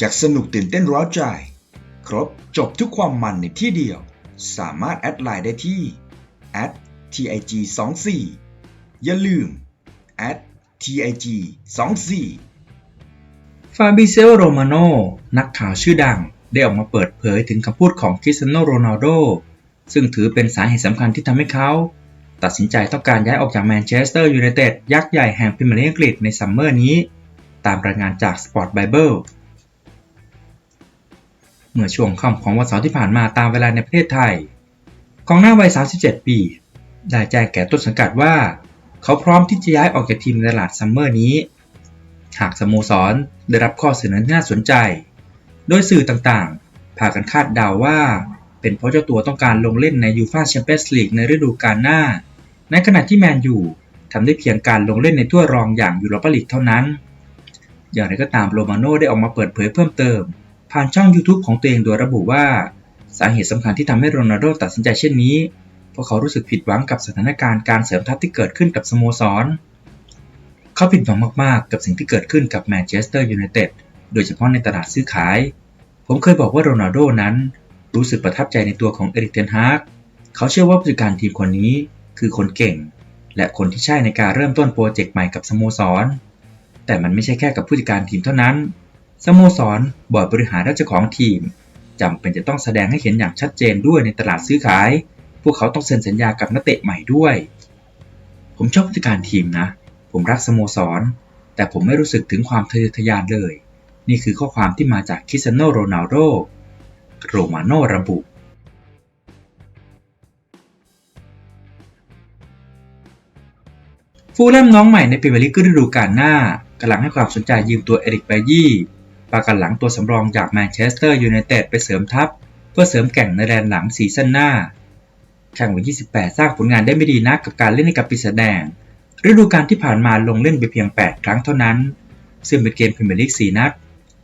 จากสนุกตื่นเต้นร้าวใจ ครบจบทุกความมันในที่เดียว สามารถแอดไลน์ได้ที่ @tig 2 4อย่าลืม @tig 2 4ฟาบิเซลโรมาโนนักข่าวชื่อดัง ได้ออกมาเปิดเผยถึงคำพูดของคริสเตียโนโรนัลโด ซึ่งถือเป็นสาเหตุสำคัญที่ทำให้เขาตัดสินใจต้องการย้ายออกจากแมนเชสเตอร์ยูไนเต็ดยักษ์ใหญ่แห่งพรีเมียร์ลีกอังกฤษในซัมเมอร์นี้ ตามรายงานจาก Sport Bible มื่อช่วงค่ำของวันเสาร์ที่ผ่านมาตามเวลาในประเทศไทยกองหน้าวัย 37 ปี ได้แจ้งแก่ต้นสังกัดว่า เขาพร้อมที่จะย้ายออกจากทีมในตลาดซัมเมอร์นี้ หากสโมสรได้รับข้อเสนอที่น่าสนใจ โดยสื่อต่างๆ พากันคาดเดาว่า เป็นเพราะเจ้าตัวต้องการลงเล่นในยูฟาแชมเปี้ยนส์ลีกในฤดูกาลหน้า ในขณะที่แมนยูทำได้เพียงการลงเล่นในถ้วยรองอย่างยูโรปาลีกเท่านั้น อย่างไรก็ตามโรมาโน่ได้ออกมาเปิดเผยเพิ่มเติม ผ่านช่อง YouTube ของตัวเองโดยระบุว่า สาเหตุสำคัญที่ทำให้โรนัลโดตัดสินใจเช่นนี้ เพราะเขารู้สึกผิดหวังกับสถานการณ์การเสริมทัพที่เกิดขึ้นกับสโมสร เขาผิดหวังมากๆ กับสิ่งที่เกิดขึ้นกับแมนเชสเตอร์ยูไนเต็ดโดยเฉพาะในตลาดซื้อขาย ผมเคยบอกว่าโรนัลโดนั้น รู้สึกประทับใจในตัวของเอริกเทนฮาร์กเขาเชื่อว่าผู้จัดการทีมคนนี้คือคนเก่ง และคนที่ใช่ในการเริ่มต้นโปรเจกต์ใหม่กับสโมสร แต่มันไม่ใช่แค่กับผู้จัดการทีมเท่านั้น สโมสร บอร์ดบริหารและเจ้าของทีมจำเป็นจะต้องแสดงให้เห็นอย่างชัดเจนด้วยในตลาดซื้อขาย พวกเขาต้องเซ็นสัญญากับนักเตะใหม่ด้วย ผมชอบผู้จัดการทีมนะ ผมรักสโมสร แต่ผมไม่รู้สึกถึงความทะเยอทะยานเลย นี่คือข้อความที่มาจากคริสเตียโนโรนัลโด โรมาโนระบุฟูลแลมน้องใหม่ในพรีเมียร์ลีกฤดูกาลหน้ากำลังให้ความสนใจยืมตัวเอริกไบยี่ ปากันหลังตัวสำรองจากแมนเชสเตอร์ยูไนเต็ดไปเสริมทัพ เพื่อเสริมแก่งในแดนหลังซีซั่นหน้า แข่งวันที่ 18 สร้างผลงานได้ไม่ดีนักกับการเล่นให้กับปีศาจแดง ฤดูกาลที่ผ่านมาลงเล่นไปเพียง 8 ครั้งเท่านั้น ซึ่งเป็นเกมพรีเมียร์ลีก 4 นัด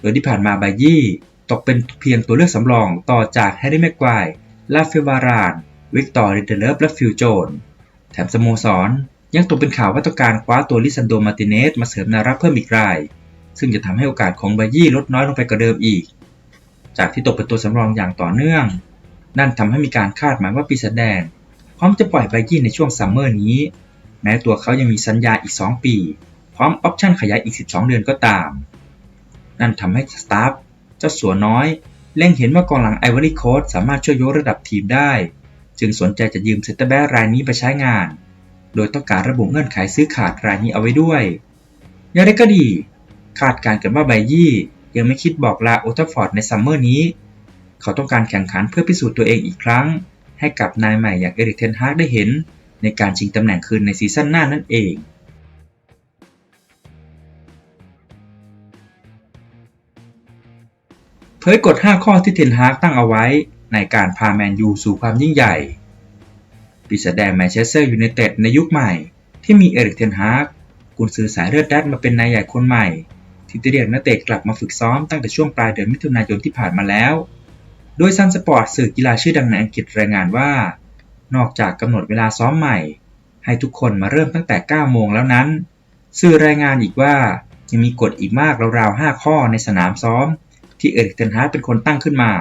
โดยที่ผ่านมาไบยี่ตกเป็นเพียงตัวเลือกสำรองต่อจากแฮร์รี่แม็กควาย ลาเฟวาราน วิกตอร์ริเดเลฟและฟิลโจน แถมสโมสรยังตกเป็นข่าวว่าต้องการคว้าตัวลิซันโดมาติเนสมาเสริมนารักเพิ่มอีกราย ซึ่งจะทำให้โอกาสของไบยี่ลดน้อยลงไปกว่าเดิมอีก จากที่ตกเป็นตัวสำรองอย่างต่อเนื่อง นั่นทำให้มีการคาดหมายว่าปีศาจแดงพร้อมจะปล่อยไบยี่ในช่วงซัมเมอร์นี้ แม้ตัวเขายังมีสัญญาอีก 2 ปี พร้อมออปชั่นขยายอีก 12 เดือนก็ตาม นั่นทำให้สตาฟเจ้าสัวน้อยเล็งเห็นว่ากองหลังไอวอรี่โคสสามารถช่วยยกระดับทีมได้ จึงสนใจจะยืมเซตเตอร์แบ็รายนี้ไปใช้งาน โดยต้องการระบุเงื่อนไขซื้อขาดรายนี้เอาไว้ด้วยอย่างไรก็ดี คาดการณ์กันว่าไบยี่ยังไม่คิดบอกลาโอทัฟฟอร์ดในซัมเมอร์นี้ เขาต้องการแข่งขันเพื่อพิสูจน์ตัวเองอีกครั้ง ให้กับนายใหม่อย่างเอริกเทนฮากได้เห็น ในการชิงตำแหน่งคืนในซีซั่นหน้านั่นเองเผยกฎ 5 ข้อที่เทนฮากตั้งเอาไว้ในการพาแมนยูสู่ความยิ่งใหญ่ ปีศาจแดงแมนเชสเตอร์ยูไนเต็ดในยุคใหม่ ที่มีเอริกเทนฮากกุนซือสายเลือดแดดมาเป็นนายใหญ่คนใหม่ ที่จะเรียกนักเตะกลับมาฝึกซ้อมตั้งแต่ช่วงปลายเดือนมิถุนายนที่ผ่านมาแล้ว โดยซันสปอร์ตสื่อกีฬาชื่อดังในอังกฤษรายงานว่า นอกจากกำหนดเวลาซ้อมใหม่ ให้ทุกคนมาเริ่มตั้งแต่ 9 โมงแล้วนั้น สื่อรายงานอีกว่ายังมีกฎอีกมากราวๆ 5 ข้อในสนามซ้อม ที่เอริกเทนฮากเป็นคนตั้งขึ้นมา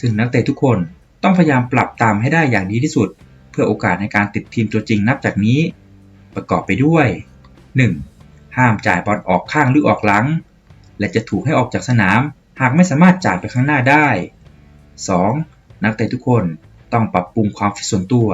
ซึ่งนักเตะทุกคนต้องพยายามปรับตามให้ได้อย่างดีที่สุด เพื่อโอกาสในการติดทีมตัวจริงนับจากนี้ ประกอบไปด้วย 1. ห้ามจ่ายบอลออกข้างหรือออกหลัง และจะถูกให้ออกจากสนามหากไม่สามารถจ่ายไปข้างหน้าได้ 2. นักเตะทุกคนต้องปรับปรุงความฟิตส่วนตัว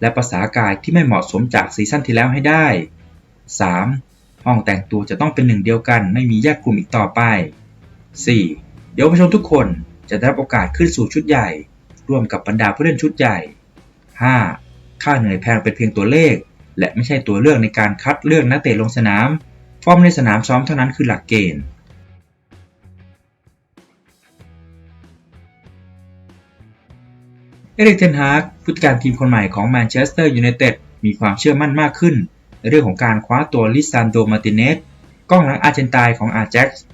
และภาษากายที่ไม่เหมาะสมจากซีซั่นที่แล้วให้ได้ 3. ห้องแต่งตัวจะต้องเป็นหนึ่งเดียวกันไม่มีแยกกลุ่มอีกต่อไป 4. เยาวชนทุกคนจะได้รับโอกาสขึ้นสู่ชุดใหญ่ ร่วมกับบรรดาผู้เล่นชุดใหญ่ 5. ค่าเหนื่อยแพงเป็นเพียงตัวเลข และไม่ใช่ตัวเลือกในการคัดเลือกนักเตะลงสนาม ฟอร์มในสนามซ้อมเท่านั้นคือหลักเกณฑ์เอริกเทนฮากผู้จัดการทีมคนใหม่ของแมนเชสเตอร์ยูไนเต็ดมีความเชื่อมั่นมากขึ้น ในเรื่องของการคว้าตัวลิซานโดมาติเนสกองหลังอาร์เจนตายของอาแจ็กซ์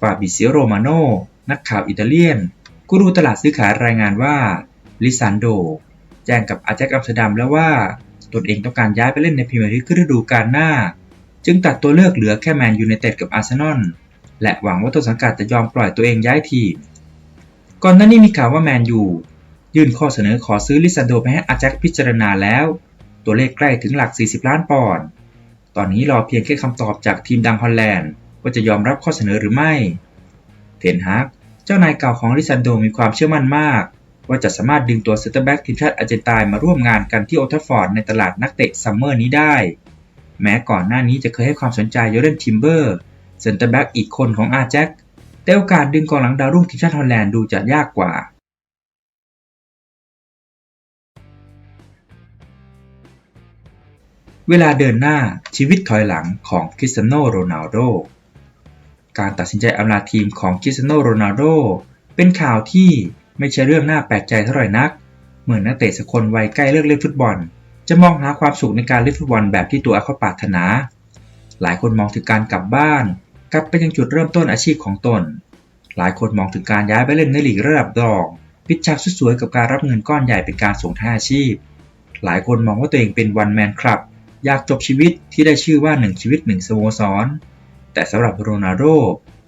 ฟาบิเซียโรมาโนนักข่าวอิตาเลียนกูรูตลาดซื้อขายรายงานว่าลิซานโดแจ้งกับอาแจ็กอัมสเตอร์ดัมแล้วว่า ตนเองต้องการย้ายไปเล่นในพรีเมียร์ลีกฤดูกาลหน้า จึงตัดตัวเลือกเหลือแค่แมนยูไนเต็ดกับอาร์เซนอลและหวังว่าต้นสังกัดจะยอมปล่อยตัวเองย้ายทีม ก่อนหน้านี้มีข่าวว่าแมนยูยื่นข้อเสนอขอซื้อลิซันโดไปให้อาแจ็คพิจารณาแล้ว ตัวเลขใกล้ถึงหลัก 40 ล้านปอนด์ตอนนี้รอเพียงแค่คำตอบจากทีมดังฮอลแลนด์ว่าจะยอมรับข้อเสนอหรือไม่ เทนฮากเจ้านายเก่าของลิซันโดมีความเชื่อมั่นมาก ว่าจะสามารถดึงตัวเซนเตอร์แบ็กทีมชาติอาร์เจนตินามาร่วมงานกันที่โอทัฟฟอร์ดในตลาดนักเตะซัมเมอร์นี้ได้ แม้ก่อนหน้านี้จะเคยให้ความสนใจโยเดนทิมเบอร์เซนเตอร์แบ็กอีกคนของอาแจ็คแต่โอกาสดึงกองหลังดาวรุ่งทีมชาติฮอลแลนด์ดูจะยากกว่า เวลาเดินหน้าชีวิตถอยหลังของคริสเตียโนโรนัลโดการตัดสินใจอำลาทีมของคริสเตียโนโรนัลโดเป็นข่าวที่ไม่ใช่เรื่องน่าแปลกใจเท่าไหร่นัก เมื่อนักเตะสักคนวัยใกล้เลิกเล่นฟุตบอล จะมองหาความสุขในการเล่นฟุตบอลแบบที่ตัวเขาปรารถนา หลายคนมองถึงการกลับบ้าน กลับไปยังจุดเริ่มต้นอาชีพของตน หลายคนมองถึงการย้ายไปเล่นในลีกระดับรองปิดฉากสวยๆกับการรับเงินก้อนใหญ่เป็นการส่งท้ายอาชีพ หลายคนมองว่าตัวเองเป็นวันแมนคลับ อยากจบชีวิตที่ได้ชื่อว่าหนึ่งชีวิตหนึ่งสโมสร แต่สำหรับโรนัลโด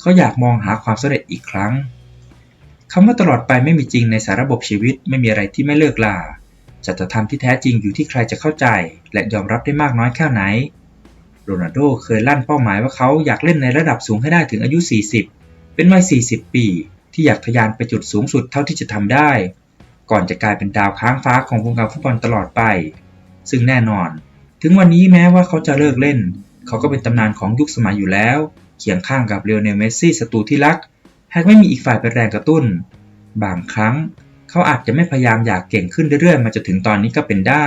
เขาอยากมองหาความสำเร็จอีกครั้งคำว่าตลอดไปไม่มีจริงในสารระบบชีวิตไม่มีอะไรที่ไม่เลิกลา จัตธรรมที่แท้จริงอยู่ที่ใครจะเข้าใจ และยอมรับได้มากน้อยแค่ไหน โรนัลโดเคยลั่นเป้าหมายว่าเขาอยากเล่นในระดับสูงให้ได้ถึงอายุ 40 เป็นวัย 40 ปี ที่อยากทะยานไปจุดสูงสุดเท่าที่จะทำได้ ก่อนจะกลายเป็นดาวค้างฟ้าของวงการฟุตบอลตลอดไป ซึ่งแน่นอน ถึงวันนี้แม้ว่าเขาจะเลิกเล่น เขาก็เป็นตำนานของยุคสมัยอยู่แล้ว เคียงข้างกับเรียวเนลเมสซี่ศัตรูที่รัก หากไม่มีอีกฝ่ายเป็นแรงกระตุ้น บางครั้ง เขาอาจจะไม่พยายามอยากเก่งขึ้นเรื่อยๆ มาจนถึงตอนนี้ก็เป็นได้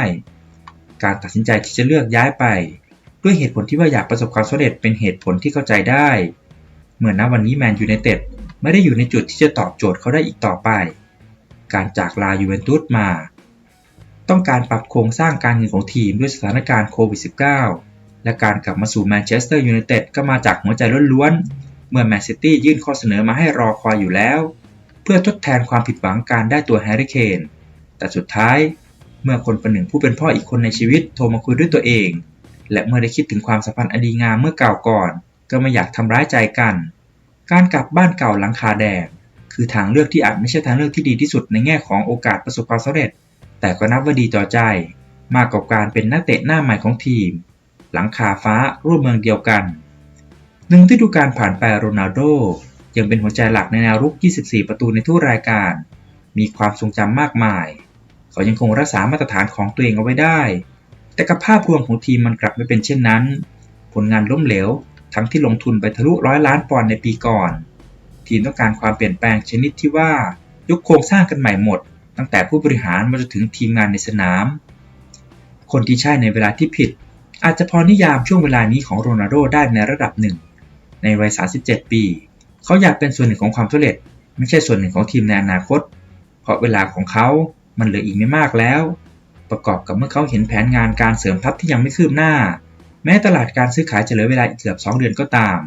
การตัดสินใจที่จะเลือกย้ายไป ด้วยเหตุผลที่ว่าอยากประสบความสำเร็จเป็นเหตุผลที่เข้าใจได้ เมื่อณวันนี้แมนยูไนเต็ดไม่ได้อยู่ในจุดที่จะตอบโจทย์เขาได้อีกต่อไป การจากลายูเวนตุสมา ต้องการปรับโครงสร้างการเงินของทีมด้วยสถานการณ์โควิด -19 และการกลับมาสู่แมนเชสเตอร์ยูไนเต็ดก็มาจากหัวใจล้วนๆ เมื่อแมนซิตี้ยื่นข้อเสนอมาให้รอคอยอยู่แล้ว เพื่อทดแทนความผิดหวังการได้ตัวแฮร์รี่เคนแต่สุดท้ายเมื่อคนประหนึ่งผู้เป็นพ่ออีกคนในชีวิตโทรมาคุยด้วยตัวเอง และเมื่อได้คิดถึงความสัมพันธ์อดีงามเมื่อเก่าก่อน ก็ไม่อยากทำร้ายใจกัน การกลับบ้านเก่าหลังคาแดงคือทางเลือกที่อาจไม่ใช่ทางเลือกที่ดีที่สุดในแง่ของโอกาสประสบความสำเร็จ แต่ก็นับว่าดีต่อใจ มากกว่าการเป็นนักเตะหน้าใหม่ของทีม หลังคาฟ้าร่วมเมืองเดียวกันหนึ่งที่ดูการผ่านไปโรนัลโด ยังเป็นหัวใจหลักในแนวรุก 24 ประตูในทุกรายการ มีความทรงจำมากมาย เขายังคงรักษามาตรฐานของตัวเองเอาไว้ได้ แต่กับภาพรวมของทีมมันกลับไม่เป็นเช่นนั้น ผลงานล้มเหลว ทั้งที่ลงทุนไปทะลุร้อยล้านปอนด์ในปีก่อน ทีมต้องการความเปลี่ยนแปลงชนิดที่ว่ายกโครงสร้างกันใหม่หมด ตั้งแต่ผู้บริหารมาจนถึงทีมงานในสนาม คนที่ใช่ในเวลาที่ผิด อาจจะพอนิยามช่วงเวลานี้ของโรนัลโดได้ในระดับหนึ่งในวัย 37 ปี เขาอยากเป็นส่วนหนึ่งของความสำเร็จ ไม่ใช่ส่วนหนึ่งของทีมในอนาคต เพราะเวลาของเขามันเหลืออีกไม่มากแล้ว ประกอบกับเมื่อเขาเห็นแผนงานการเสริมทัพที่ยังไม่คืบหน้า แม้ตลาดการซื้อขายจะเหลือเวลาอีกเกือบ 2 เดือนก็ตาม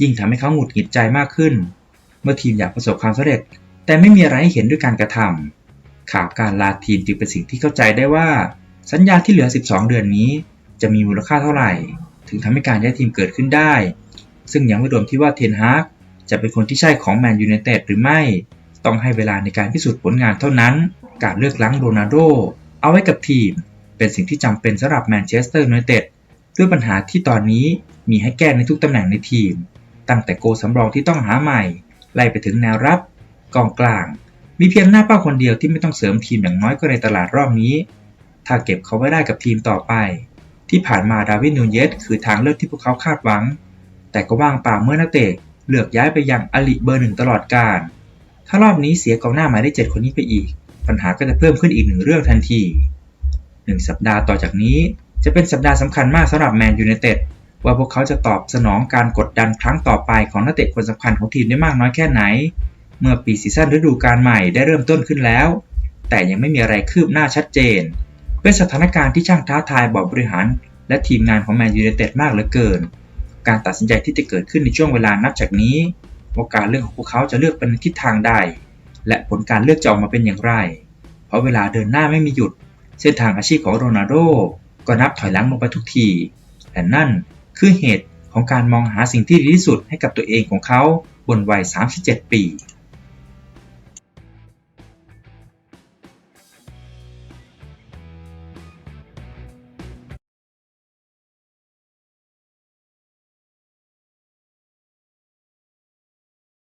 ยิ่งทำให้เขาหงุดหงิดใจมากขึ้น เมื่อทีมอยากประสบความสำเร็จ แต่ไม่มีอะไรให้เห็นด้วยการกระทำข่าวการลาทีมจึงเป็นสิ่งที่เข้าใจได้ว่า สัญญาที่เหลือ 12 เดือนนี้ จะมีมูลค่าเท่าไหร่ ถึงทำให้การย้ายทีมเกิดขึ้นได้ ซึ่งยังไม่รวมที่ว่าเทนฮาก จะเป็นคนที่ใช่ของแมนยูไนเต็ดหรือไม่ ต้องให้เวลาในการพิสูจน์ผลงานเท่านั้น การเลือกล้างโรนัลโดเอาไว้กับทีม เป็นสิ่งที่จำเป็นสำหรับแมนเชสเตอร์ยูไนเต็ดด้วยปัญหาที่ตอนนี้มีให้แก้ในทุกตำแหน่งในทีม ตั้งแต่โกสำรองที่ต้องหาใหม่ ไล่ไปถึงแนวรับ กองกลาง มีเพียงหน้าเป้าคนเดียวที่ไม่ต้องเสริมทีมอย่างน้อยก็ในตลาดรอบนี้ ถ้าเก็บเขาไว้ได้กับทีมต่อไป ที่ผ่านมาดาวินนูเยสคือทางเลือกที่พวกเขาคาดหวัง แต่ก็ว่างเปล่าเมื่อนักเตะ เลือกย้ายไปยังอลิเบอร์หนึ่งตลอดกาล ถ้ารอบนี้เสียกองหน้าหมายเลขเจ็ดคนนี้ไปอีก ปัญหาก็จะเพิ่มขึ้นอีกหนึ่งเรื่องทันที หนึ่งสัปดาห์ต่อจากนี้จะเป็นสัปดาห์สำคัญมากสำหรับแมนยูไนเต็ดว่าพวกเขาจะตอบสนองการกดดันครั้งต่อไปของนักเตะคนสำคัญของทีมได้มากน้อยแค่ไหน เมื่อปีซีซั่นฤดูกาลใหม่ได้เริ่มต้นขึ้นแล้ว แต่ยังไม่มีอะไรคืบหน้าชัดเจน เป็นสถานการณ์ที่ช่างท้าทายบอร์ดบริหาร และทีมงานของแมนยูไนเต็ดมากเหลือเกิน การตัดสินใจที่จะเกิดขึ้นในช่วงเวลานับจากนี้ ว่าการเลือกของพวกเขาจะเลือกเป็นทิศทางใด และผลการเลือกจะออกมาเป็นอย่างไร เพราะเวลาเดินหน้าไม่มีหยุด เส้นทางอาชีพของโรนัลโดก็นับถอยหลังลงไปทุกทีและนั่นคือเหตุของการมองหาสิ่งที่ดีที่สุดให้กับตัวเองของเขาบนวัย 37 ปี